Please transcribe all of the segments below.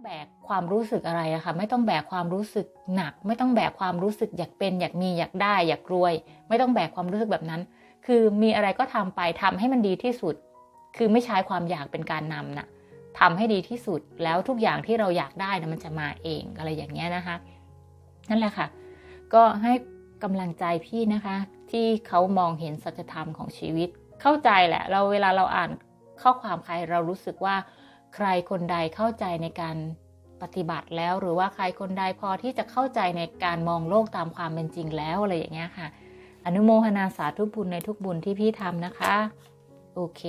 แบกความรู้สึกอะไรอะค่ะไม่ต้องแบกความรู้สึกหนัก ไม่ต้องแบกความรู้สึกอยากเป็น อยากมีอยากได้ อยากรวย ไม่ต้องแบกความรู้สึกแบบนั้น คือมีอะไรก็ทำไปทำให้มันดีที่สุด คือไม่ใช้ความอยากเป็นการนำนะทำให้ดีที่สุดแล้วทุกอย่างที่เราอยากได้นะมันจะมาเองอะไรอย่างเงี้ยนะคะ นั่นแหละค่ะ ก็ให้กำลังใจพี่นะคะ ที่เขามองเห็นสัจธรรมของชีวิต เข้าใจแหละ เราเวลาเราอ่านข้อความใครเรารู้สึกว่า ใครคนใดเข้าใจในการปฏิบัติแล้ว หรือว่าใครคนใดพอที่จะเข้าใจในการมองโลกตามความเป็นจริงแล้วอะไรอย่างเงี้ยค่ะ อนุโมทนาสาธุบุญในทุกบุญที่พี่ทำนะคะ โอเค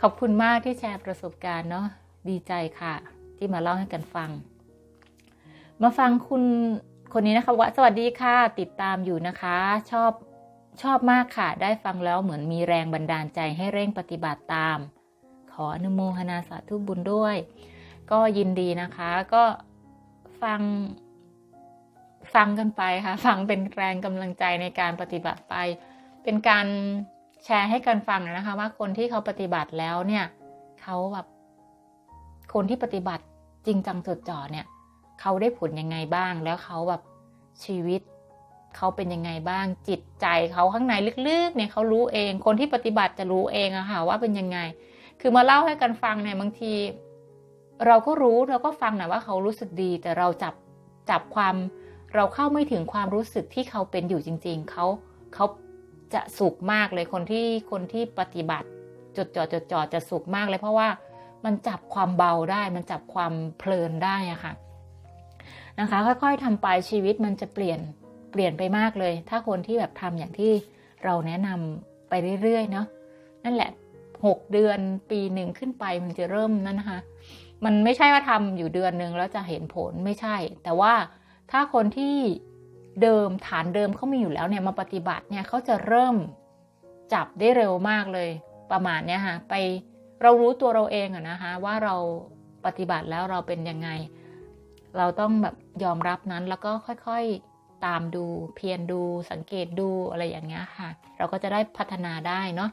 ขอบคุณมากที่แชร์ประสบการณ์เนาะดีใจค่ะ ที่มาเล่าให้กันฟัง มาฟังคุณคนนี้นะคะว่าสวัสดีค่ะ ติดตามอยู่นะคะ ชอบชอบมากค่ะ ได้ฟังแล้วเหมือนมีแรงบันดาลใจให้เร่งปฏิบัติตาม ออนุโมทนาสาธุบุญด้วย ก็ยินดีนะคะก็ฟังฟังกันไปค่ะ ฟังเป็นแรงกำลังใจในการปฏิบัติไป เป็นการแชร์ให้กันฟังนะคะ ว่าคนที่เขาปฏิบัติแล้วเนี่ยเขาแบบคนที่ปฏิบัติจริงจังจดจ่อเนี่ยเขาได้ผลยังไงบ้าง แล้วเขาแบบชีวิตเขาเป็นยังไงบ้างจิตใจเขาข้างในลึกๆ เนี่ยเขารู้เอง คนที่ปฏิบัติจะรู้เองอะค่ะว่าเป็นยังไง คือมาเล่าให้กันฟังเนี่ยบางที เราก็รู้เราก็ฟังนะว่าเขารู้สึกดี แต่เราจับจับความเราเข้าไม่ถึงความรู้สึกที่เขาเป็นอยู่จริง ๆ เขาเขาจะสุขมากเลยคนที่คนที่ปฏิบัติจดจ่อจดจ่อจะสุขมากเลย เพราะว่ามันจับความเบาได้มันจับความเพลินได้อะค่ะนะคะ ค่อยๆทำไปชีวิตมันจะเปลี่ยนเปลี่ยนไปมากเลย ถ้าคนที่แบบทำอย่างที่เราแนะนำไปเรื่อยๆเนาะนั่นแหละ หกเดือนปีหนึ่งขึ้นไปมันจะเริ่มนั่นนะคะ มันไม่ใช่ว่าทำอยู่เดือนหนึ่งแล้วจะเห็นผลไม่ใช่ แต่ว่าถ้าคนที่เดิมฐานเดิมเขามีอยู่แล้วเนี่ยมาปฏิบัติเนี่ยเขาจะเริ่มจับได้เร็วมากเลย ประมาณเนี้ยค่ะไปเรารู้ตัวเราเองอะนะคะ ว่าเราปฏิบัติแล้วเราเป็นยังไง เราต้องแบบยอมรับนั้นแล้วก็ค่อยๆตามดู เพียรดูสังเกตดูอะไรอย่างเงี้ยค่ะ เราก็จะได้พัฒนาได้เนาะ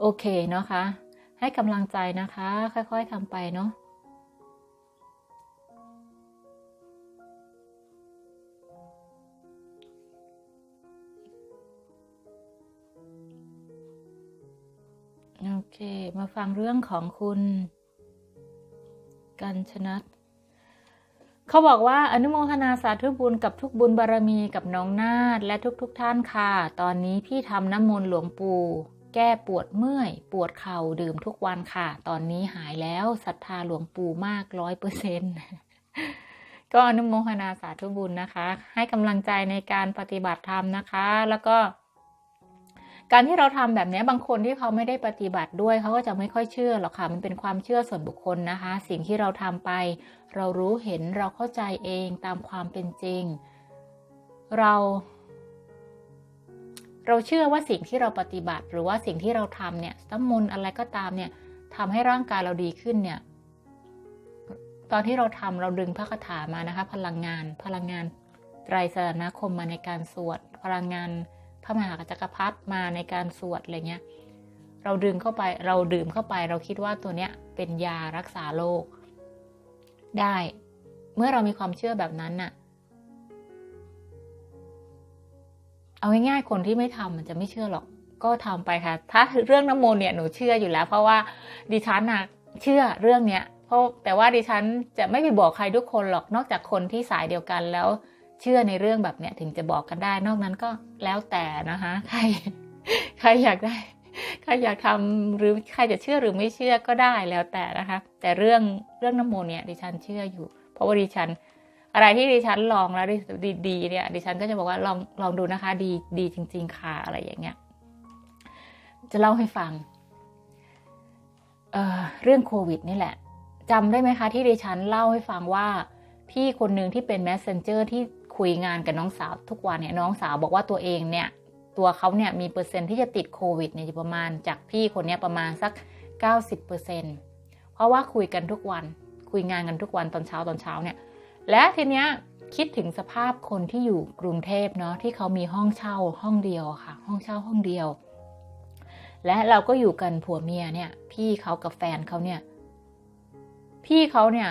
โอเคเนาะคะ ให้กำลังใจนะคะ ค่อยๆทำไปเนาะโอเค มาฟังเรื่องของคุณกัญชนัทเขาบอกว่าอนุโมทนาสาธุบุญกับทุกบุญบารมีกับน้องนาดและทุกๆทท่านค่ะ ตอนนี้พี่ทำน้ำมนต์หลวงปู่ แก้ปวดเมื่อย ปวดเข่าดื่มทุกวันค่ะ ตอนนี้หายแล้วศรัทธาหลวงปู่มากร้อยเปอร์เซ็นต์ก็อนุโมทนาสาธุบุญนะคะ ให้กำลังใจในการปฏิบัติธรรมนะคะ แล้วก็ การที่เราทำแบบนี้บางคนที่เขาไม่ได้ปฏิบัติด้วยเขาก็จะไม่ค่อยเชื่อหรอกค่ะ มันเป็นความเชื่อส่วนบุคคลนะคะ สิ่งที่เราทำไป เรารู้เห็นเราเข้าใจเองตามความเป็นจริง เรา เราเชื่อว่าสิ่งที่เราปฏิบัติ หรือว่าสิ่งที่เราทำเนี่ยสมนอะไรก็ตามเนี่ยทำให้ร่างกายเราดีขึ้นเนี่ย ตอนที่เราทำเราดึงพระคาถามานะคะ พลังงาน พลังงานไตรสรณคมมาในการสวด พลังงานพระมหาจักรพรรดิมาในการสวดอะไรเงี้ย เราดึงเข้าไปเราดื่มเข้าไป เราคิดว่าตัวเนี้ยเป็นยารักษาโรคได้ เมื่อเรามีความเชื่อแบบนั้นน่ะ เอาง่ายๆคนที่ไม่ทำมันจะไม่เชื่อหรอก ก็ทำไปค่ะ ถ้าเรื่องน้ำมนต์เนี่ยหนูเชื่ออยู่แล้ว เพราะว่าดิฉันนะเชื่อเรื่องเนี้ยเพราะแต่ว่าดิฉันจะไม่ไปบอกใครทุกคนหรอกนอกจากคนที่สายเดียวกันแล้วเชื่อในเรื่องแบบเนี้ยถึงจะบอกกันได้ นอกนั้นก็แล้วแต่นะคะใครใครอยากได้ใครอยากทำหรือใครจะเชื่อหรือไม่เชื่อก็ได้แล้วแต่นะคะ แต่เรื่องเรื่องน้ำมนต์เนี่ยดิฉันเชื่ออยู่ เพราะว่าดิฉัน อะไรที่ดิฉันลองแล้วดีๆเนี่ยดิฉันก็จะบอกว่าลองลองดูนะคะ ดีดีจริง ๆค่ะอะไรอย่างเงี้ย จะเล่าให้ฟังเเรื่องโควิดนี่แหละจำได้ไหมคะที่ดิฉันเล่าให้ฟังว่า พี่คนหนึ่งที่เป็น messenger ที่คุยงานกับน้องสาวทุกวันเนี่ยน้องสาวบอกว่าตัวเองเนี่ย ตัวเขาเนี่ยมีเปอร์เซ็นต์ที่จะติดโควิดเนี่ยประมาณจากพี่คนนี้ประมาณสัก 90%เพราะว่าคุยกันทุกวัน คุยงานกันทุกวันตอนเช้าตอนเช้าเนี่ย และทีเนี้ยคิดถึงสภาพคนที่อยู่กรุงเทพเนาะที่เขามีห้องเช่าห้องเดียวค่ะ ห้องเช่าห้องเดียว และเราก็อยู่กันผัวเมียเนี่ยพี่เขากับแฟนเขาเนี่ยพี่เขาเนี่ย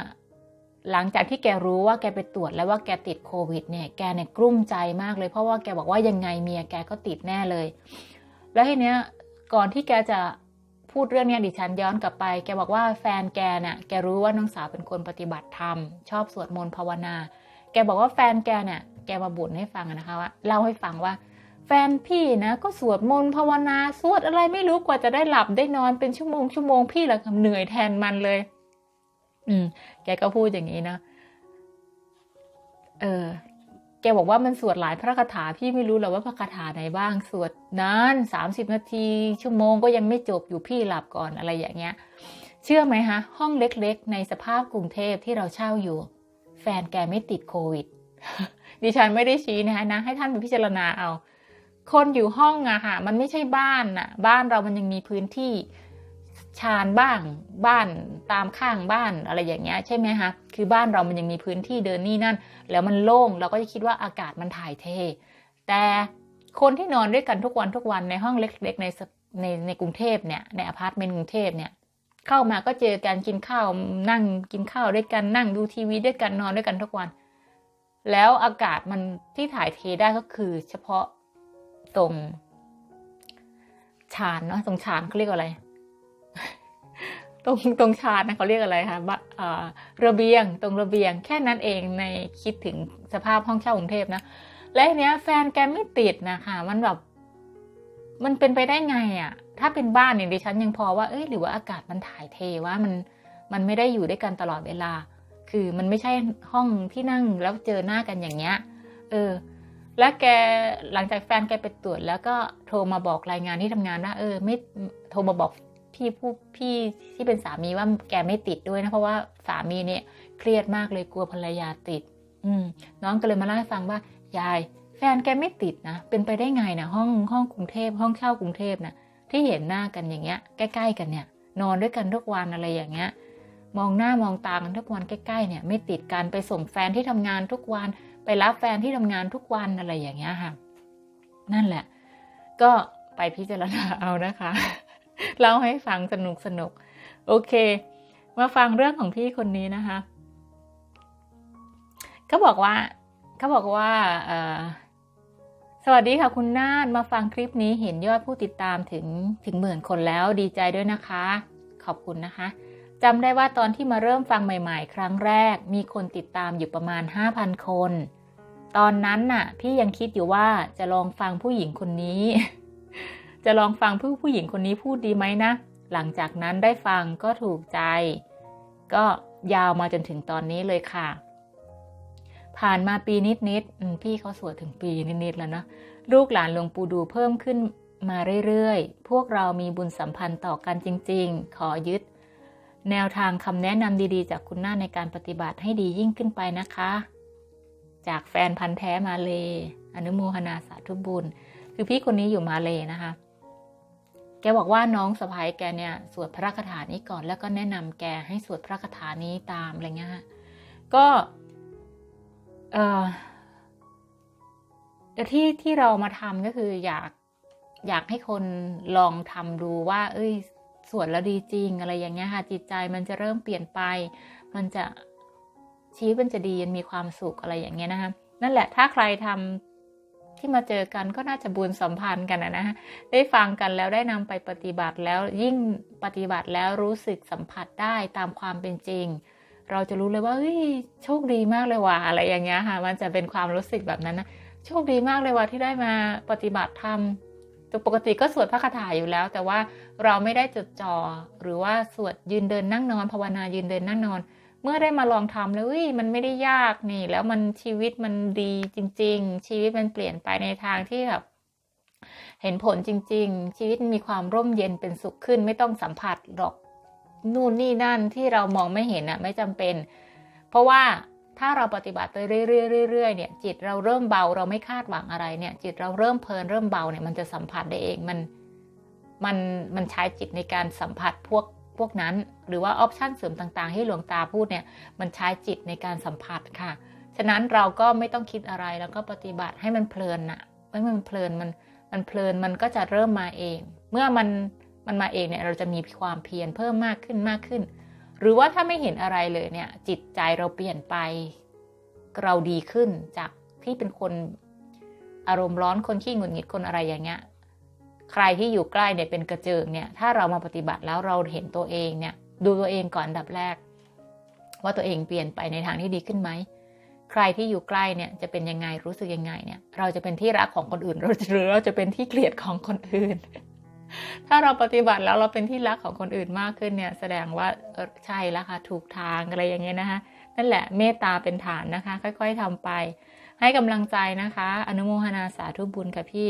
หลังจากที่แกรู้ว่าแกไปตรวจแล้วว่าแกติดโควิดเนี่ยแกเนี่ยกลุ้มใจมากเลยเพราะว่าแกบอกว่ายังไงเมียแกก็ติดแน่เลย แล้วทีเนี้ยก่อนที่แกจะ พูดเรื่องเนี้ยดิฉันย้อนกลับไป แกบอกว่าแฟนแกเนี่ยแกรู้ว่าน้องสาวเป็นคนปฏิบัติธรรม ชอบสวดมนต์ภาวนา แกบอกว่าแฟนแกเนี่ยแกมาบ่นให้ฟังนะคะว่าเล่าให้ฟังว่า แฟนพี่นะก็สวดมนต์ภาวนาสวดอะไรไม่รู้กว่าจะได้หลับได้นอนเป็นชั่วโมงชั่วโมงพี่ละเหนื่อยแทนมันเลย อืม แกก็พูดอย่างนี้นะเออ กบอกว่ามันสวดหลายพระคาถาพี่ไม่รู้หรอกว่าพระคาถาไหนบ้างสวดนานสามสิบนาที ชั่วโมงก็ยังไม่จบอยู่พี่หลับก่อนอะไรอย่างเงี้ย เชื่อไหมคะห้องเล็กๆ ในสภาพกรุงเทพที่เราเช่าอยู่ แฟนแกไม่ติดโควิด ดิฉันไม่ได้ชี้นะคะนะ ให้ท่านไปพิจารณาเอา คนอยู่ห้องอะค่ะ มันไม่ใช่บ้านอะบ้านเรามันยังมีพื้นที่ ชานบ้างบ้านตามข้างบ้านอะไรอย่างเงี้ยใช่ไหมคะคือบ้านเรามันยังมีพื้นที่เดินนี่นั่น แล้วมันโล่งเราก็จะคิดว่าอากาศมันถ่ายเท แต่คนที่นอนด้วยกันทุกวันทุกวันในห้องเล็กๆในในในกรุงเทพเนี่ยในอพาร์ตเมนต์กรุงเทพเนี่ยเข้ามาก็เจอกันกินข้าวนั่งกินข้าวด้วยกันนั่งดูทีวีด้วยกันนอนด้วยกันทุกวัน แล้วอากาศมันที่ถ่ายเทได้ก็คือ เฉพาะตรงชานเนาะตรงชานเขาเรียกว่าอะไร ตรงตรงชานนะเขาเรียกอะไรคะระเบียงตรงระเบียงแค่นั้นเองในคิดถึงสภาพห้องเช่ากรุงเทพนะ และเนี้ยแฟนแกไม่ติดนะคะมันแบบมันเป็นไปได้ไงอะ่ะ ถ้าเป็นบ้านเนี่ยดิฉันยังพอว่าเอ้ยหรือว่าอากาศมันถ่ายเทว่ามันมันไม่ได้อยู่ด้วยกันตลอดเวลา คือมันไม่ใช่ห้องที่นั่งแล้วเจอหน้ากันอย่างเงี้ย เออ แล้วแกหลังจากแฟนแกไปตรวจแล้วก็โทรมาบอกรายงานที่ทำงานว่าเออ ไม่โทรมาบอก พี่ผู้พี่ที่เป็นสามีว่าแกไม่ติดด้วยนะเพราะว่าสามีเนี่ยเครียดมากเลยกลัวภรรยาติด อืมน้องก็เลยมาเล่าให้ฟังว่ายาย แฟนแกไม่ติดนะเป็นไปได้ไงนะห้องห้องกรุงเทพห้องเช่ากรุงเทพนะที่เห็นหน้ากันอย่างเงี้ยใกล้ๆกันเนี่ย นอนด้วยกันทุกวันอะไรอย่างเงี้ยมองหน้ามองตากันทุกวันใกล้ๆเนี่ย ไม่ติดกันไปส่งแฟนที่ทำงานทุกวัน ไปรับแฟนที่ทำงานทุกวันอะไรอย่างเงี้ยค่ะ นั่นแหละ ก็ไปพิจารณาเอานะคะ เล่าให้ฟังสนุกสนุกโอเค มาฟังเรื่องของพี่คนนี้นะคะเขาบอกว่าเขาบอกว่าสวัสดีค่ะคุณนาฏมาฟังคลิปนี้เห็นยอดผู้ติดตามถึงถึงหมื่นคนแล้วดีใจด้วยนะคะ ขอบคุณนะคะจำได้ว่าตอนที่มาเริ่มฟังใหม่ ๆ ครั้งแรก มีคนติดตามอยู่ประมาณ 5,000 คน ตอนนั้นน่ะ พี่ยังคิดอยู่ว่าจะลองฟังผู้หญิงคนนี้ จะลองฟังผู้ผู้หญิงคนนี้พูดดีไหมนะ หลังจากนั้นได้ฟังก็ถูกใจ ก็ยาวมาจนถึงตอนนี้เลยค่ะ ผ่านมาปีนิดๆพี่เขาสวดถึงปีนิดๆแล้วนะลูกหลานหลวงปู่ดูเพิ่มขึ้นมาเรื่อยๆ พวกเรามีบุญสัมพันธ์ต่อกันจริง ๆ ขอยึด แนวทางคำแนะนำดีๆ จากคุณหน้าในการปฏิบัติให้ดียิ่งขึ้นไปนะคะ จากแฟนพันธ์แท้มาเลยอนุโมทนาสาธุบุญ คือพี่คนนี้อยู่มาเลยนะคะ กบอกว่าน้องสะพ้ายแกเนี่ยสวดพระคาถานี้ก่อนแล้วก็แนะนำแกให้สวดพระคาถานี้ตามอะไรเงี้ยก็เออที่ที่เรามาทำก็คืออยากอยากให้คนลองทำดูว่า เอ้ยสวดแล้วดีจริงอะไรอย่างเงี้ยค่ะ จิตใจมันจะเริ่มเปลี่ยนไป มันจะชีวิตมันจะดีมันมีความสุขอะไรอย่างเงี้ยนะคะนั่นแหละถ้าใครทำ ที่มาเจอกันก็น่าจะบุญสัมพันธ์กันนะฮะได้ฟังกันแล้วได้นำไปปฏิบัติแล้วยิ่งปฏิบัติแล้วรู้สึกสัมผัสได้ตามความเป็นจริง เราจะรู้เลยว่าเฮ้ยโชคดีมากเลยว่ะอะไรอย่างเงี้ยค่ะ มันจะเป็นความรู้สึกแบบนั้นนะโชคดีมากเลยว่ะที่ได้มาปฏิบัติธรรมปกติก็สวดพระคาถาอยู่แล้ว แต่ว่าเราไม่ได้จดจ่อหรือว่าสวดยืนเดินนั่งนอนภาวนายืนเดินนั่งนอน เมื่อได้มาลองทำแล้วมันไม่ได้ยากนี่ แล้วมันชีวิตมันดีจริง ๆ ชีวิตมันเปลี่ยนไปในทางที่แบบเห็นผลจริง ๆ ชีวิตมีความร่มเย็นเป็นสุขขึ้น ไม่ต้องสัมผัสหรอกนู่นนี่นั่นที่เรามองไม่เห็นอะไม่จำเป็น เพราะว่าถ้าเราปฏิบัติไปเรื่อยๆเนี่ย จิตเราเริ่มเบาเราไม่คาดหวังอะไรเนี่ย จิตเราเริ่มเพลินเริ่มเบาเนี่ยมันจะสัมผัสได้เองมันมันมันใช้จิตในการสัมผัสพวก พวกนั้น หรือว่าออปชันเสริมต่างๆที่หลวงตาพูดเนี่ยมันใช้จิตในการสัมผัสค่ะ ฉะนั้นเราก็ไม่ต้องคิดอะไรแล้วก็ปฏิบัติให้มันเพลินนะไม่มันเพลินมันมันเพลินมันก็จะเริ่มมาเอง เมื่อมันมันมาเองเนี่ยเราจะมีความเพียรเพิ่มมากขึ้นมากขึ้น หรือว่าถ้าไม่เห็นอะไรเลยเนี่ยจิตใจเราเปลี่ยนไป เราดีขึ้นจากที่เป็นคนอารมณ์ร้อนคนขี้หงุดหงิดคนอะไรอย่างเงี้ย ใครที่อยู่ใกล้เนี่ยเป็นกระเจิงเนี่ยถ้าเรามาปฏิบัติแล้วเราเห็นตัวเองเนี่ยดูตัวเองก่อนดับแรก ว่าตัวเองเปลี่ยนไปในทางที่ดีขึ้นไหมใครที่อยู่ใกล้เนี่ยจะเป็นยังไงรู้สึกยังไงเนี่ยเราจะเป็นที่รักของคนอื่นหรือเราจะเป็นที่เกลียดของคนอื่น ถ้าเราปฏิบัติแล้วเราเป็นที่รักของคนอื่นมากขึ้นเนี่ยแสดงว่าใช่แล้วค่ะถูกทางอะไรอย่างเงี้ยนะคะนั่นแหละเมตตาเป็นฐานนะคะ ค่อย ๆทำไป ให้กำลังใจนะคะ อนุโมทนาสาธุบุญกับพี่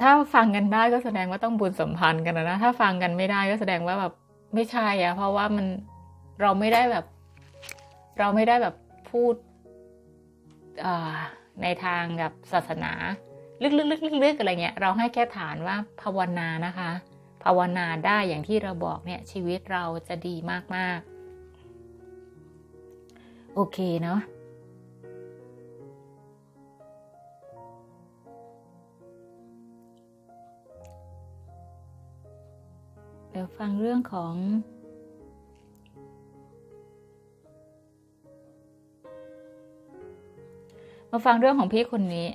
ถ้าฟังกันได้ก็แสดงว่าต้องบุญสัมพันธ์กันนะ ถ้าฟังกันไม่ได้ก็แสดงว่าแบบไม่ใช่อะเพราะว่ามันเราไม่ได้แบบ เราไม่ได้แบบพูดในทางแบบศาสนา ลึกๆๆๆอะไรเงี้ย เราให้แค่ฐานว่าภาวนานะคะ ภาวนาได้อย่างที่เราบอกเนี่ย ชีวิตเราจะดีมากๆ โอเคเนาะ ดี๋ยวฟังเรื่องของมาฟังเรื่องของพี่คนนี้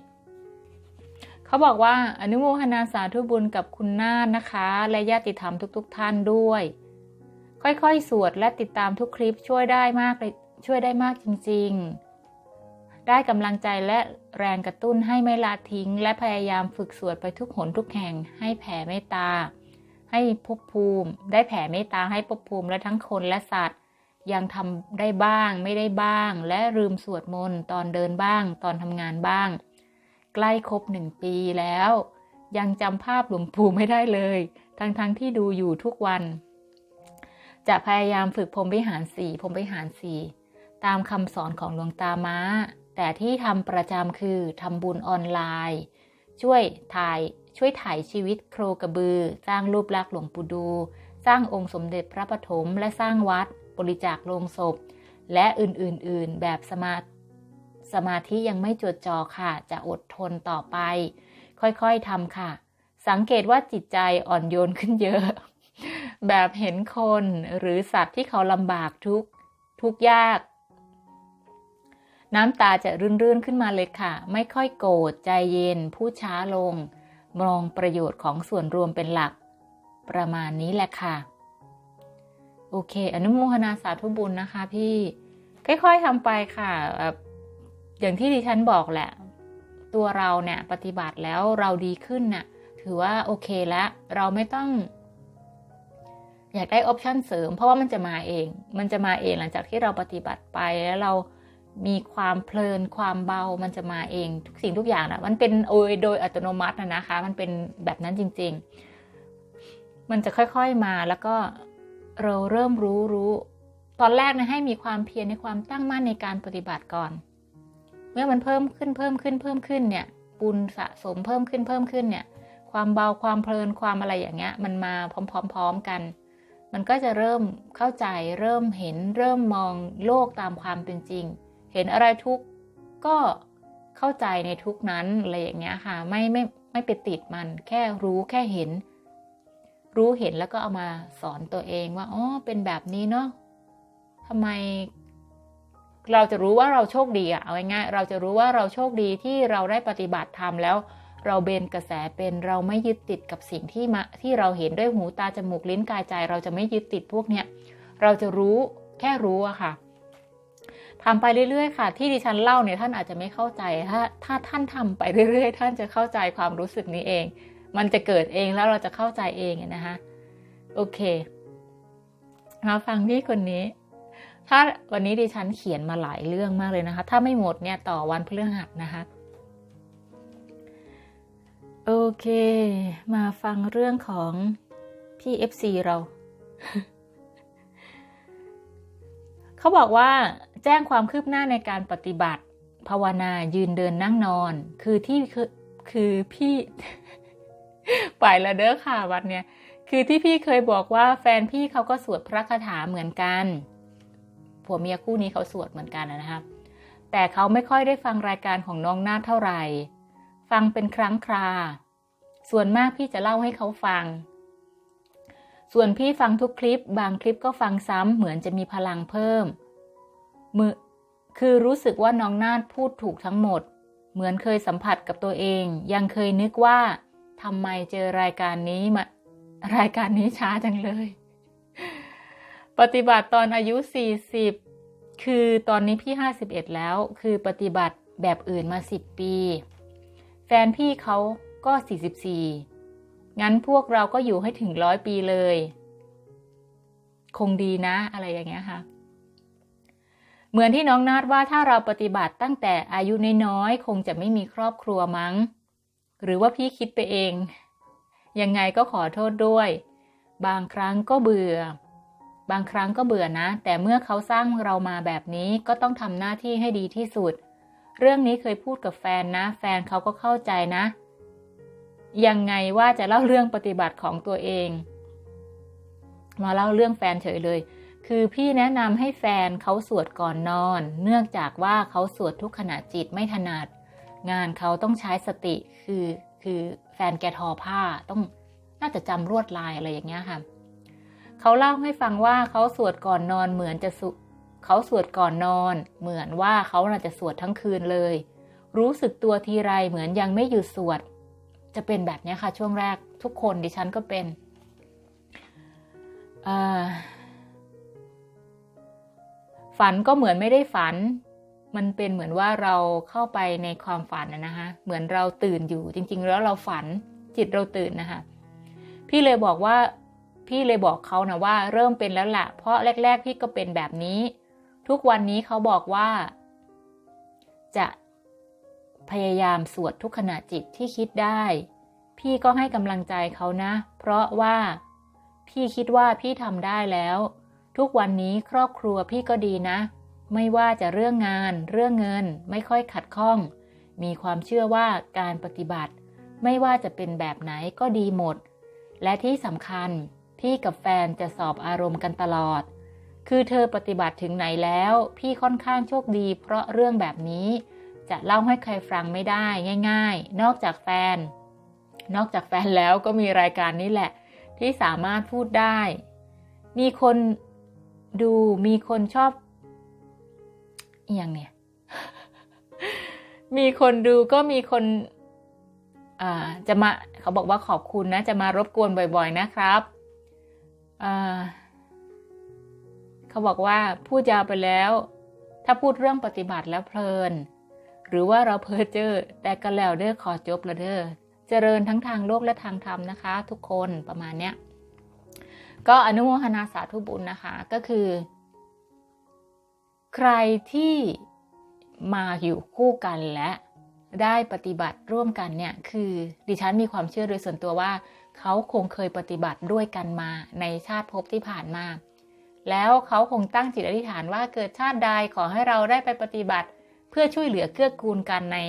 เขาบอกว่าอนุโมทนาสาธุบุญกับคุณนาฏนะคะ และญาติธรรมทุกๆทท่านด้วย ค่อยๆ สวดและติดตามทุกคลิปช่วยได้มากเลยช่วยได้มากจริงๆ ได้กำลังใจและแรงกระตุ้นให้ไม่ละทิ้ง และพยายามฝึกสวดไปทุกหนทุกแห่งให้แผ่เมตตา ให้ภพภูมิ ได้แผ่เมตตาให้ภพภูมิและทั้งคนและสัตว์ ยังทำได้บ้างไม่ได้บ้าง และลืมสวดมนต์ตอนเดินบ้าง ตอนทำงานบ้าง ใกล้ครบหนึ่งปีแล้ว ยังจำภาพหลวงปู่ไม่ได้เลย ทั้งๆทที่ดูอยู่ทุกวัน จะพยายามฝึกพรมวิหารสี่พรมวิหารสี่ตามคำสอนของหลวงตาม้า แต่ที่ทำประจำคือทำบุญออนไลน์ ช่วยถ่าย ช่วยถ่ายชีวิตโครกระบือ สร้างรูปลักษณ์หลวงปู่ดู สร้างองค์สมเด็จพระปฐมและสร้างวัด บริจาคโลงศพ และอื่นๆๆแบบสมาสมาธิยังไม่จดจ่อค่ะ จะอดทนต่อไป ค่อยๆทำค่ะ สังเกตว่าจิตใจอ่อนโยนขึ้นเยอะ แบบเห็นคนหรือสัตว์ที่เขาลำบากทุกทุกยาก น้ำตาจะรื่นๆขึ้นมาเลยค่ะ ไม่ค่อยโกรธใจเย็น พูดช้าลง มองประโยชน์ของส่วนรวมเป็นหลัก ประมาณนี้แหละค่ะ โอเค อนุโมทนาสาธุบุญนะคะพี่ ค่อยๆทำไปค่ะ อย่างที่ดิฉันบอกแหละ ตัวเราเนี่ยปฏิบัติแล้วเราดีขึ้นน่ะ ถือว่าโอเคแล้ว เราไม่ต้อง อยากได้ออปชันเสริม เพราะว่ามันจะมาเอง มันจะมาเองหลังจากที่เราปฏิบัติไปแล้วเรา มีความเพลินความเบามันจะมาเองทุกสิ่งทุกอย่างนะมันเป็นโดยโดยอัตโนมัตินะนะคะ มันเป็นแบบนั้นจริง ๆ มันจะค่อยๆมาแล้วก็เราเริ่มรู้รู้ ตอนแรกนะให้มีความเพียรในความตั้งมั่นในการปฏิบัติก่อน เมื่อมันเพิ่มขึ้นเพิ่มขึ้นเพิ่มขึ้นเนี่ยบุญสะสมเพิ่มขึ้นเพิ่มขึ้นเนี่ย ความเบาความเพลินความอะไรอย่างเงี้ย มันมาพร้อมๆกันมันก็จะเริ่มเข้าใจเริ่มเห็นเริ่มมองโลกตามความเป็นจริง เห็นอะไรทุกก็เข้าใจในทุกนั้นอะไรอย่างเงี้ยค่ะ ไม่ไม่ไม่ไปติดมันแค่รู้แค่เห็น รู้เห็นแล้วก็เอามาสอนตัวเองว่าอ๋อเป็นแบบนี้เนาะทำไม เราจะรู้ว่าเราโชคดีอะเอาง่ายๆเราจะรู้ว่าเราโชคดีที่เราได้ปฏิบัติธรรมแล้ว เราเบนกระแสเป็นเราไม่ยึดติดกับสิ่งที่มาที่เราเห็นด้วยหูตาจมูกลิ้นกายใจ เราจะไม่ยึดติดพวกเนี้ยเราจะรู้แค่รู้อะค่ะ ทำไปเรื่อยๆค่ะ ที่ดิฉันเล่าเนี่ยท่านอาจจะไม่เข้าใจ ถ้าถ้าท่านทำไปเรื่อยๆ ท่านจะเข้าใจความรู้สึกนี้เอง มันจะเกิดเองแล้วเราจะเข้าใจเองนะคะโอเคมาฟังพี่คนนี้ ถ้าวันนี้ดิฉันเขียนมาหลายเรื่องมากเลยนะคะ ถ้าไม่หมดเนี่ยต่อวันพฤหัสนะคะโอเค มาฟังเรื่องของพี่เอฟซีเรา เขาบอกว่า แจ้งความคืบหน้าในการปฏิบัติ ภาวนายืนเดินนั่งนอน คือที่คือคือพี่ไปละเด้อค่ะวันเนี้ยคือที่พี่เคยบอกว่าแฟนพี่เขาก็สวดพระคาถาเหมือนกันผัวเมียคู่นี้เขาสวดเหมือนกันนะคะแต่เขาไม่ค่อยได้ฟังรายการของน้องนาเท่าไหร่ ฟังเป็นครั้งครา ส่วนมากพี่จะเล่าให้เขาฟัง ส่วนพี่ฟังทุกคลิป บางคลิปก็ฟังซ้ำเหมือนจะมีพลังเพิ่ม มือคือรู้สึกว่าน้องนาดพูดถูกทั้งหมด เหมือนเคยสัมผัสกับตัวเอง ยังเคยนึกว่าทำไมเจอรายการนี้มารายการนี้ช้าจังเลย ปฏิบัติตอนอายุ 40 คือตอนนี้พี่ 51 แล้ว คือปฏิบัติแบบอื่นมา 10 ปี แฟนพี่เขาก็ 44 งั้นพวกเราก็อยู่ให้ถึงร้อยปีเลย คงดีนะอะไรอย่างเงี้ยค่ะ เหมือนที่น้องนาดว่าถ้าเราปฏิบัติตั้งแต่อายุน้อยๆคงจะไม่มีครอบครัวมั้ง หรือว่าพี่คิดไปเอง ยังไงก็ขอโทษด้วย บางครั้งก็เบื่อ บางครั้งก็เบื่อนะ แต่เมื่อเขาสร้างเรามาแบบนี้ก็ต้องทำหน้าที่ให้ดีที่สุด เรื่องนี้เคยพูดกับแฟนนะ แฟนเขาก็เข้าใจนะ ยังไงว่าจะเล่าเรื่องปฏิบัติของตัวเอง มาเล่าเรื่องแฟนเฉยเลย คือพี่แนะนำให้แฟนเขาสวดก่อนนอน เนื่องจากว่าเขาสวดทุกขณะจิตไม่ถนัด งานเขาต้องใช้สติ คือ คือแฟนแกทอผ้าต้องน่าจะจำรวดลายอะไรอย่างเงี้ยค่ะ เขาเล่าให้ฟังว่าเขาสวดก่อนนอนเหมือนจะสุเขาสวดก่อนนอน เหมือนว่าเขาน่าจะสวดทั้งคืนเลย รู้สึกตัวทีไรเหมือนยังไม่หยุดสวด จะเป็นแบบนี้ค่ะช่วงแรกทุกคนดิฉันก็เป็น ฝันก็เหมือนไม่ได้ฝัน มันเป็นเหมือนว่าเราเข้าไปในความฝันนะคะเหมือนเราตื่นอยู่จริง ๆ แล้วเราฝันจิตเราตื่นนะคะพี่เลยบอกว่าพี่เลยบอกเขานะว่าเริ่มเป็นแล้วละเพราะแรก ๆ พี่ก็เป็นแบบนี้ ทุกวันนี้เขาบอกว่า จะพยายามสวดทุกขณะจิตที่คิดได้ พี่ก็ให้กำลังใจเขานะ เพราะว่าพี่คิดว่าพี่ทำได้แล้ว ทุกวันนี้ครอบครัวพี่ก็ดีนะ ไม่ว่าจะเรื่องงาน เรื่องเงิน ไม่ค่อยขัดข้อง มีความเชื่อว่าการปฏิบัติ ไม่ว่าจะเป็นแบบไหนก็ดีหมด และที่สำคัญ พี่กับแฟนจะสอบอารมณ์กันตลอด คือเธอปฏิบัติถึงไหนแล้ว พี่ค่อนข้างโชคดี เพราะเรื่องแบบนี้ จะเล่าให้ใครฟังไม่ได้ง่าย ๆ นอกจากแฟน นอกจากแฟนแล้วก็มีรายการนี้แหละ ที่สามารถพูดได้ มีคน ดูมีคนชอบอย่างเนี่ย มีคนดูก็มีคนจะมาเขาบอกว่าขอบคุณนะ จะมารบกวนบ่อย ๆ นะครับเขาบอกว่าพูดยาวไปแล้ว ถ้าพูดเรื่องปฏิบัติแล้วเพลิน หรือว่าเราเพ้อเจอแต่ก็แล้วเด้อขอจบละเด้อเจริญทั้งทางโลกและทางธรรมนะคะ ทุกคนประมาณเนี้ย ก็อนุโมทนาสาธุบุญนะคะก็คือ ใครที่มาอยู่คู่กันและได้ปฏิบัติร่วมกันเนี่ยคือดิฉันมีความเชื่อโดยส่วนตัวว่า เขาคงเคยปฏิบัติด้วยกันมาในชาติภพที่ผ่านมา แล้วเขาคงตั้งจิตอธิษฐานว่าเกิดชาติใดขอให้เราได้ไปปฏิบัติ เพื่อช่วยเหลือเกื้อกูลกันใน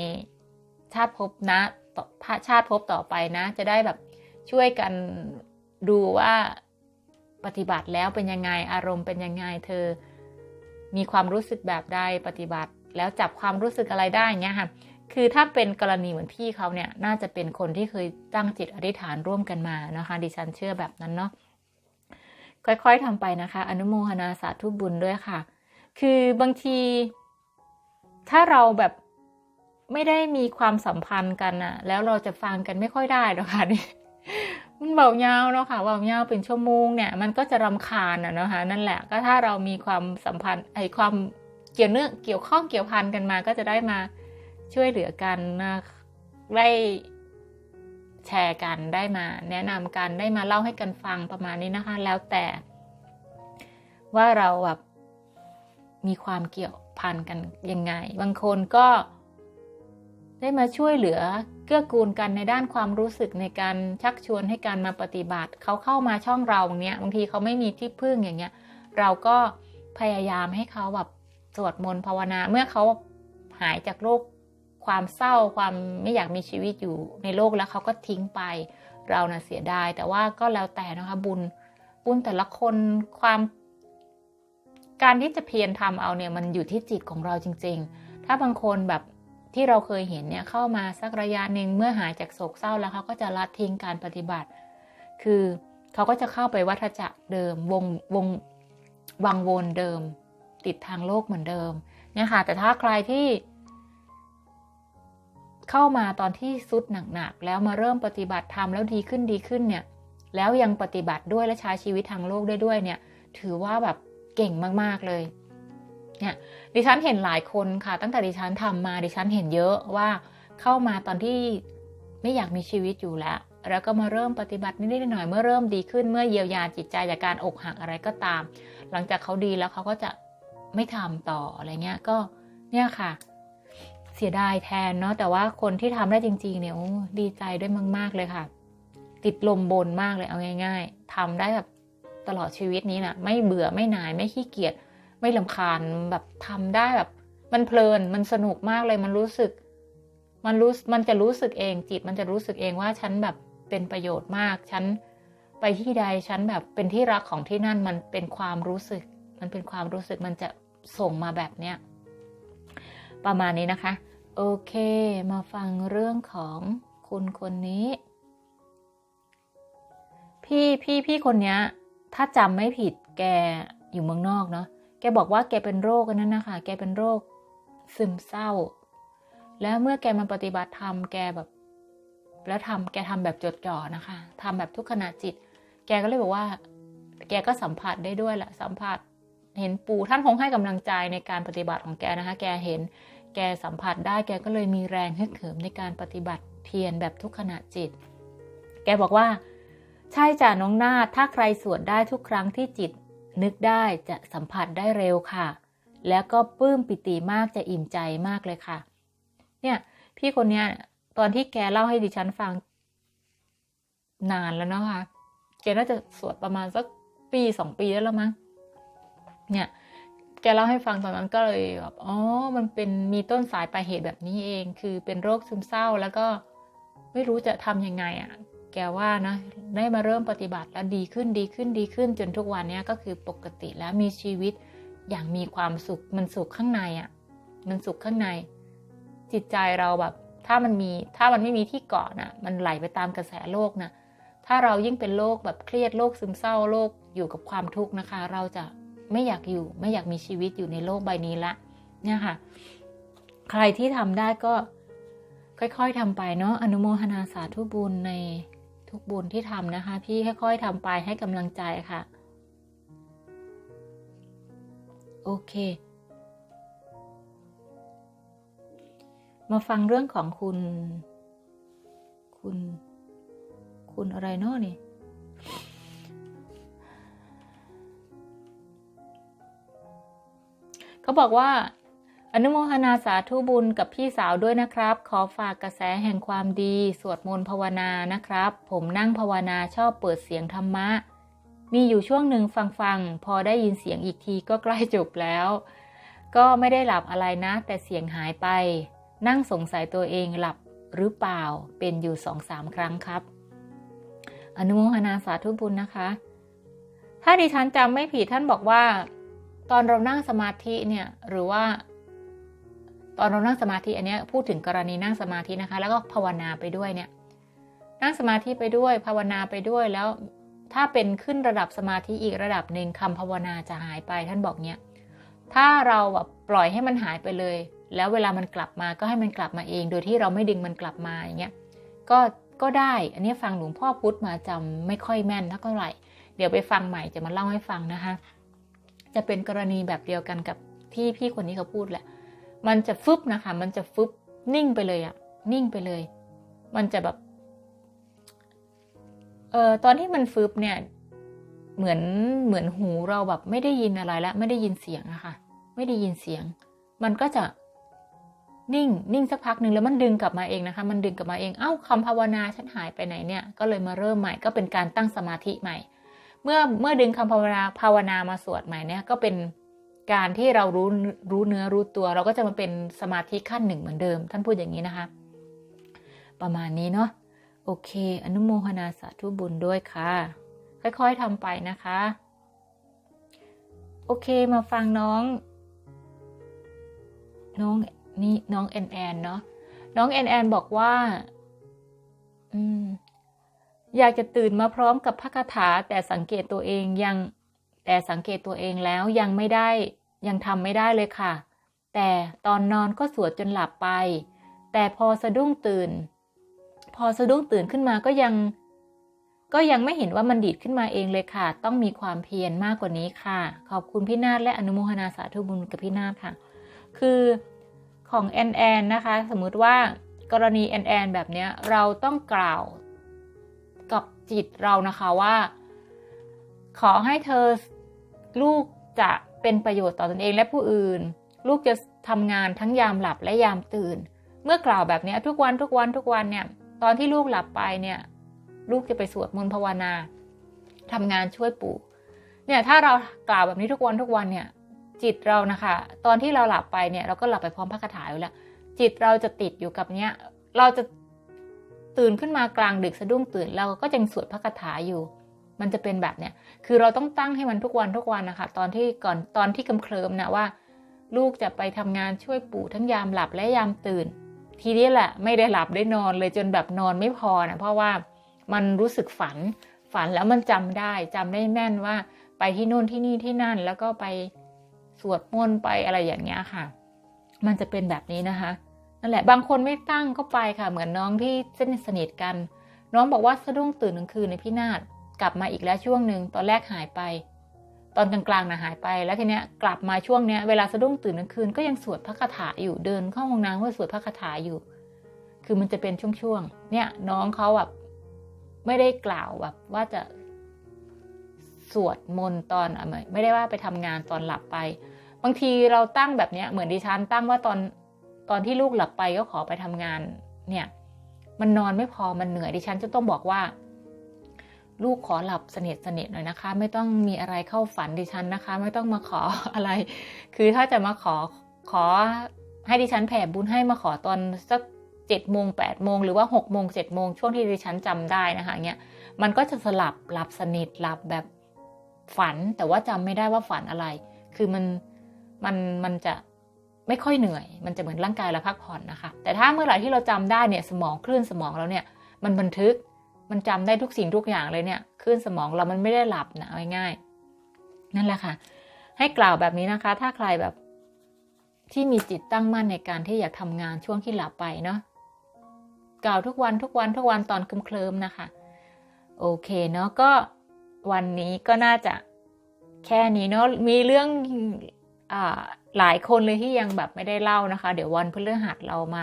ชาติภพนะชาติภพต่อไปนะ จะได้แบบช่วยกันดูว่า ปฏิบัติแล้วเป็นยังไงอารมณ์เป็นยังไงเธอ มีความรู้สึกแบบใดปฏิบัติ แล้วจับความรู้สึกอะไรได้เงี้ยค่ะคือถ้าเป็นกรณีเหมือนพี่เขาเนี่ยน่าจะเป็นคนที่เคยตั้งจิตอธิษฐานร่วมกันมานะคะ ดิฉันเชื่อแบบนั้นเนาะค่อยๆทำไปนะคะ อนุโมทนาสาธุบุญด้วยค่ะ คือบางที ถ้าเราแบบไม่ได้มีความสัมพันธ์กันอะแล้วเราจะฟังกันไม่ค่อยได้หรอกค่ะนี่ มันเบายาวเนาะค่ะเบายาวเป็นชั่วโมงเนี่ยมันก็จะรำคาญอะนะคะนั่นแหละก็ถ้าเรามีความสัมพันธ์ไอความเกี่ยวเนื่องเกี่ยวข้องเกี่ยวพันกันมาก็จะได้มาช่วยเหลือกันนะได้แชร์กันได้มาแนะนำกันได้มาเล่าให้กันฟังประมาณนี้นะคะ แล้วแต่ ว่าเราแบบมีความเกี่ยวพันกันยังไง บางคนก็ ได้มาช่วยเหลือเกื้อกูลกันในด้านความรู้สึกในการชักชวนให้การมาปฏิบัติ เขาเข้ามาช่องเราเนี้ยบางทีเขาไม่มีที่พึ่งอย่างเงี้ย เราก็พยายามให้เขาแบบสวดมนต์ภาวนา เมื่อเขาหายจากโรคความเศร้าความไม่อยากมีชีวิตอยู่ในโลกแล้วเขาก็ทิ้งไป เรานะ่ะเสียดาย แต่ว่าก็แล้วแต่นะคะบุญบุญแต่ละคนความ การที่จะเพียรทำเอาเนี่ยมันอยู่ที่จิตของเราจริง ๆ ถ้าบางคนแบบ ที่เราเคยเห็นเนี่ยเข้ามาสักระยะหนึ่งเมื่อหายจากโศกเศร้าแล้วเขาก็จะละทิ้งการปฏิบัติ คือเขาก็จะเข้าไปวัฏจักรเดิมวงวงวังวนเดิม ติดทางโลกเหมือนเดิมเนี่ยค่ะ แต่ถ้าใครที่เข้ามาตอนที่สุดหนักๆแล้วมาเริ่มปฏิบัติธรรมแล้วดีขึ้นดีขึ้นเนี่ย แล้วยังปฏิบัติด้วยและใช้ชีวิตทางโลกได้ด้วยเนี่ย ถือว่าแบบเก่งมากๆเลย เนี่ยดิฉันเห็นหลายคนค่ะ ตั้งแต่ดิฉันทำมาดิฉันเห็นเยอะว่าเข้ามาตอนที่ไม่อยากมีชีวิตอยู่แล้ว แล้วก็มาเริ่มปฏิบัตินิดๆหน่อยๆเมื่อเริ่มดีขึ้นเมื่อเยียวยาจิตใจจากการอกหักอะไรก็ตาม หลังจากเขาดีแล้วเขาก็จะไม่ทำต่ออะไรเงี้ยก็เนี่ยค่ะ เสียดายแทนเนาะแต่ว่าคนที่ทำได้จริง ๆ เนี่ยดีใจด้วยมาก ๆเลยค่ะ ติดลมบนมากเลยเอาง่าย ๆทำได้แบบตลอดชีวิตนี้นะไม่เบื่อไม่นายไม่ขี้เกียจ ไม่ลำคาญแบบทำได้แบบ มันเพลินมันสนุกมากเลยมันรู้สึก มันรู้มันจะรู้สึกเองจิต มันจะรู้สึกเองว่าฉันแบบเป็นประโยชน์มาก ฉันไปที่ใดฉันแบบเป็นที่รักของที่นั่นมันเป็นความรู้สึก มันเป็นความรู้สึกมันจะส่งมาแบบเนี้ยประมาณนี้นะคะ โอเค มาฟังเรื่องของคุณคนนี้ พี่พี่พี่คนเนี้ย ถ้าจำไม่ผิดแกอยู่เมืองนอกเนาะ แกบอกว่าแกเป็นโรคนั้นนะคะแกเป็นโรคซึมเศร้า แล้วเมื่อแกมาปฏิบัติธรรมแกแบบ แล้วทำแกทำแบบจดจ่อนะคะทำแบบทุกขณะจิต แกก็เลยบอกว่า แกก็สัมผัสได้ด้วยแหละสัมผัส เห็นปู่ท่านคงให้กำลังใจในการปฏิบัติของแกนะคะ แกเห็น แกสัมผัสได้แกก็เลยมีแรงฮึกเหิมในการปฏิบัติเพียรแบบทุกขณะจิต แกบอกว่า ใช่จ้ะน้องนาถ้าใครสวดได้ทุกครั้งที่จิต นึกได้จะสัมผัสได้เร็วค่ะ แล้วก็ปลื้มปิติมากจะอิ่มใจมากเลยค่ะ เนี่ยพี่คนเนี้ยตอนที่แกเล่าให้ดิฉันฟัง นานแล้วเนาะคะแกน่าจะสวดประมาณสักปีสองปีได้แล้วมั้งเนี่ยแกเล่าให้ฟังตอนนั้นก็เลยแบบอ๋อ มันเป็นมีต้นสายปลายเหตุแบบนี้เอง คือเป็นโรคซึมเศร้าแล้วก็ไม่รู้จะทำยังไงอะ่ะ แกว่านะได้มาเริ่มปฏิบัติแล้วดีขึ้นดีขึ้นดีขึ้นจนทุกวันนี้ก็คือปกติแล้วมีชีวิตอย่างมีความสุขมันสุขข้างในอะ่ะมันสุขข้างใน จิตใจเราแบบ ถ้ามันมีถ้ามันไม่มีที่เกาะนะมันไหลไปตามกระแสโลกนะถ้าเรายิ่งเป็นโรคแบบเครียดโรคซึมเศร้าโรคอยู่กับความทุกข์นะคะ เราจะไม่อยากอยู่ไม่อยากมีชีวิตอยู่ในโลกใบนี้ละเนี่ยค่ะ ใครที่ทำได้ก็ค่อยๆทำไปเนาะอนุโมทนาสาธุบุญใน ทุกบุญที่ทำนะคะ พี่ค่อยๆทำไปให้กำลังใจค่ะ โอเค มาฟังเรื่องของคุณ คุณ คุณอะไรเนาะนี่เขาบอกว่า อนุโมทนาสาธุบุญกับพี่สาวด้วยนะครับ ขอฝากกระแสแห่งความดี สวดมนต์ภาวนานะครับ ผมนั่งภาวนาชอบเปิดเสียงธรรมะ มีอยู่ช่วงหนึ่งฟังๆพอได้ยินเสียงอีกทีก็ใกล้จบแล้ว ก็ไม่ได้หลับอะไรนะ แต่เสียงหายไป นั่งสงสัยตัวเองหลับหรือเปล่าเป็นอยู่สองสามครั้งครับ อนุโมทนาสาธุบุญนะคะ ถ้าดิฉันจำไม่ผิดท่านบอกว่า ตอนเรานั่งสมาธิเนี่ยหรือว่า ตอนเรานั่งสมาธิอันนี้พูดถึงกรณีนั่งสมาธินะคะ แล้วก็ภาวนาไปด้วยเนี่ย นั่งสมาธิไปด้วย ภาวนาไปด้วยแล้วถ้าเป็นขึ้นระดับสมาธิอีกระดับหนึ่งคำภาวนาจะหายไปท่านบอกเนี่ยถ้าเราแบบปล่อยให้มันหายไปเลย แล้วเวลามันกลับมาก็ให้มันกลับมาเอง โดยที่เราไม่ดึงมันกลับมาอย่างเงี้ยก็ก็ได้ อันนี้ฟังหลวงพ่อพุธมาจำไม่ค่อยแม่นเท่าไหร่ เดี๋ยวไปฟังใหม่จะมาเล่าให้ฟังนะคะ จะเป็นกรณีแบบเดียวกันกับที่พี่คนนี้เขาพูดแหละ มันจะฟึบนะคะ มันจะฟึบนิ่งไปเลยอะนิ่งไปเลย มันจะแบบเออตอนที่มันฟึบเนี่ย เหมือนเหมือนหูเราแบบไม่ได้ยินอะไรแล้วไม่ได้ยินเสียงอะค่ะ ไม่ได้ยินเสียง มันก็จะนิ่งนิ่งสักพักหนึ่งแล้วมันดึงกลับมาเองนะคะ มันดึงกลับมาเอง เอ้าคำภาวนาฉันหายไปไหนเนี่ย ก็เลยมาเริ่มใหม่ก็เป็นการตั้งสมาธิใหม่ เมื่อเมื่อดึงคำภาวนาภาวนามาสวดใหม่เนี่ยก็เป็น การที่เรารู้รู้เนื้อรู้ตัว เราก็จะมาเป็นสมาธิขั้นหนึ่งเหมือนเดิม ท่านพูดอย่างนี้นะคะ ประมาณนี้เนาะโอเค อนุโมทนาสาธุบุญด้วยค่ะ ค่อยๆทำไปนะคะ โอเคมาฟังน้อง น้องนี่น้องแอนแอนเนาะน้องแอนแอนบอกว่า อืมอยากจะตื่นมาพร้อมกับพระคาถาแต่สังเกตตัวเองยัง แต่สังเกตตัวเองแล้วยังไม่ได้ยังทำไม่ได้เลยค่ะ แต่ตอนนอนก็สวดจนหลับไป แต่พอสะดุ้งตื่น พอสะดุ้งตื่นขึ้นมาก็ยัง ก็ยังไม่เห็นว่ามันดีดขึ้นมาเองเลยค่ะ ต้องมีความเพียรมากกว่านี้ค่ะ ขอบคุณพี่นาฏและอนุโมทนาสาธุบุญกับพี่นาฏค่ะ คือของแอนแอนนะคะ สมมุติว่ากรณีแอนแอนแบบนี้เราต้องกล่าวกับจิตเรานะคะว่า ขอให้เธอ ลูกจะเป็นประโยชน์ต่อตนเองและผู้อื่น ลูกจะทำงานทั้งยามหลับและยามตื่น เมื่อกล่าวแบบนี้ทุกวันทุกวันทุกวันเนี่ย ตอนที่ลูกหลับไปเนี่ย ลูกจะไปสวดมนต์ภาวนาทำงานช่วยปู่ เนี่ยถ้าเรากล่าวแบบนี้ทุกวันทุกวันเนี่ย จิตเรานะคะ ตอนที่เราหลับไปเนี่ย เราก็หลับไปพร้อมพระคาถาอยู่แล้ว จิตเราจะติดอยู่กับเนี้ย เราจะตื่นขึ้นมากลางดึกสะดุ้งตื่นเราก็ยังสวดพระคาถาอยู่ มันจะเป็นแบบเนี้ย คือเราต้องตั้งให้มันทุกวันทุกวันนะคะตอนที่ก่อนตอนที่กำเคลิมนะว่า ลูกจะไปทำงานช่วยปู่ทั้งยามหลับและยามตื่น ทีนี้แหละไม่ได้หลับได้นอนเลยจนแบบนอนไม่พอนะเพราะว่ามันรู้สึกฝันฝันแล้วมันจำได้จำได้แม่นว่า ไปที่นู่นที่นี่ที่นั่น แล้วก็ไปสวดมนต์ไปอะไรอย่างเงี้ยค่ะ มันจะเป็นแบบนี้นะคะนั่นแหละบางคนไม่ตั้งก็ไปค่ะ เหมือนน้องที่สนิทสนิทกัน น้องบอกว่าสะดุ้งตื่นกลางคืนในพี่นาฏ กลับมาอีกแล้วช่วงหนึ่งตอนแรกหายไป ตอนกลางๆนะหายไป แล้วทีเนี้ยกลับมาช่วงเนี้ยเวลาสะดุ้งตื่นกลางคืนก็ยังสวดพระคาถาอยู่เดินเข้าห้องน้ำก็สวดพระคาถาอยู่ คือมันจะเป็นช่วงๆเนี่ยน้องเขาแบบไม่ได้กล่าวแบบว่าจะสวดมนต์ตอนไม่ไม่ได้ว่าไปทำงานตอนหลับไป บางทีเราตั้งแบบเนี้ยเหมือนดิฉันตั้งว่าตอนตอนที่ลูกหลับไปก็ขอไปทำงานเนี่ย มันนอนไม่พอมันเหนื่อยดิฉันจะต้องบอกว่า ลูกขอหลับสนิทสนิทหน่อยนะคะ ไม่ต้องมีอะไรเข้าฝันดิฉันนะคะ ไม่ต้องมาขออะไร คือถ้าจะมาขอขอให้ดิฉันแผ่บุญให้มาขอตอนสักเจ็ดโมงแปดโมงหรือว่าหกโมงเจ็ดโมงช่วงที่ดิฉันจำได้นะคะเงี้ยมันก็จะสลับหลับสนิทหลับแบบฝันแต่ว่าจำไม่ได้ว่าฝันอะไร คือมันมันมันจะไม่ค่อยเหนื่อย มันจะเหมือนร่างกายเราพักผ่อนนะคะ แต่ถ้าเมื่อไหร่ที่เราจำได้เนี่ยสมองคลื่นสมองเราเนี่ย มันบันทึก มันจำได้ทุกสิ่งทุกอย่างเลยเนี่ยคลื่นสมองเรามันไม่ได้หลับนะง่ายๆนั่นแหละค่ะ ให้กล่าวแบบนี้นะคะ ถ้าใครแบบที่มีจิตตั้งมั่นในการที่อยากทำงานช่วงที่หลับไปเนาะกล่าวทุกวันทุกวันทุกวันตอนเคลิ้มๆนะคะ โอเคเนาะก็วันนี้ก็น่าจะแค่นี้เนาะมีเรื่องอ่าหลายคนเลยที่ยังแบบไม่ได้เล่านะคะ เดี๋ยววันพฤหัสเรามา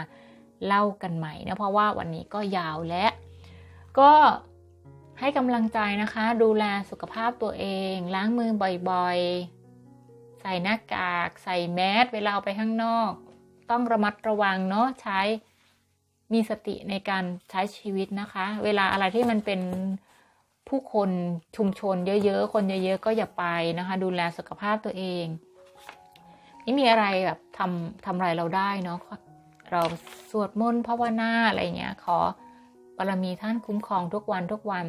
เล่ากันใหม่นะเพราะว่าวันนี้ก็ยาวและ ก็ให้กำลังใจนะคะ ดูแลสุขภาพตัวเอง ล้างมือบ่อยๆ ใส่หน้ากาก ใส่แมสเวลาไปข้างนอก ต้องระมัดระวังเนาะใช้มีสติในการใช้ชีวิตนะคะ เวลาอะไรที่มันเป็นผู้คนชุมชนเยอะๆ คนเยอะๆ ก็อย่าไปนะคะ ดูแลสุขภาพตัวเอง นี่มีอะไรแบบทำทำอะไรเราได้เนาะเราสวดมนต์ภาวนาอะไรเงี้ยขอ บารมีท่านคุ้มครองทุกวันทุกวัน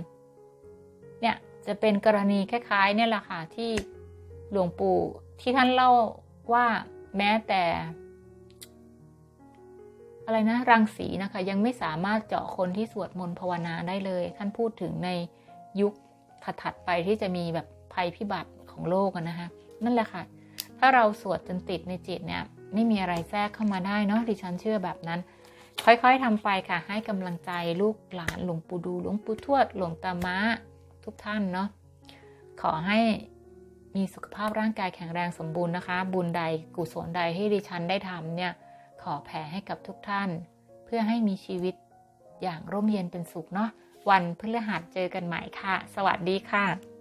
เนี่ยจะเป็นกรณีคล้ายๆ เนี่ยแหละค่ะที่หลวงปู่ที่ท่านเล่าว่าแม้แต่ อะไรนะรังสีนะคะ ยังไม่สามารถเจาะคนที่สวดมนต์ภาวนาได้เลย ท่านพูดถึงในยุคถัดๆไปที่จะมีแบบภัยพิบัติของโลกนะคะนั่นแหละค่ะ ถ้าเราสวดจนติดในจิตเนี่ย ไม่มีอะไรแทรกเข้ามาได้เนาะดิฉันเชื่อแบบนั้น ค่อยๆทำไปค่ะ ให้กำลังใจลูกหลานหลวงปู่ดูหลวงปู่ทวดหลวงตามะทุกท่านเนาะขอให้มีสุขภาพร่างกายแข็งแรงสมบูรณ์นะคะ บุญใดกุศลใดที่ดิฉันได้ทำเนี่ย ขอแผ่ให้กับทุกท่าน เพื่อให้มีชีวิตอย่างร่มเย็นเป็นสุขเนาะวันพฤหัสเจอกันใหม่ค่ะ สวัสดีค่ะ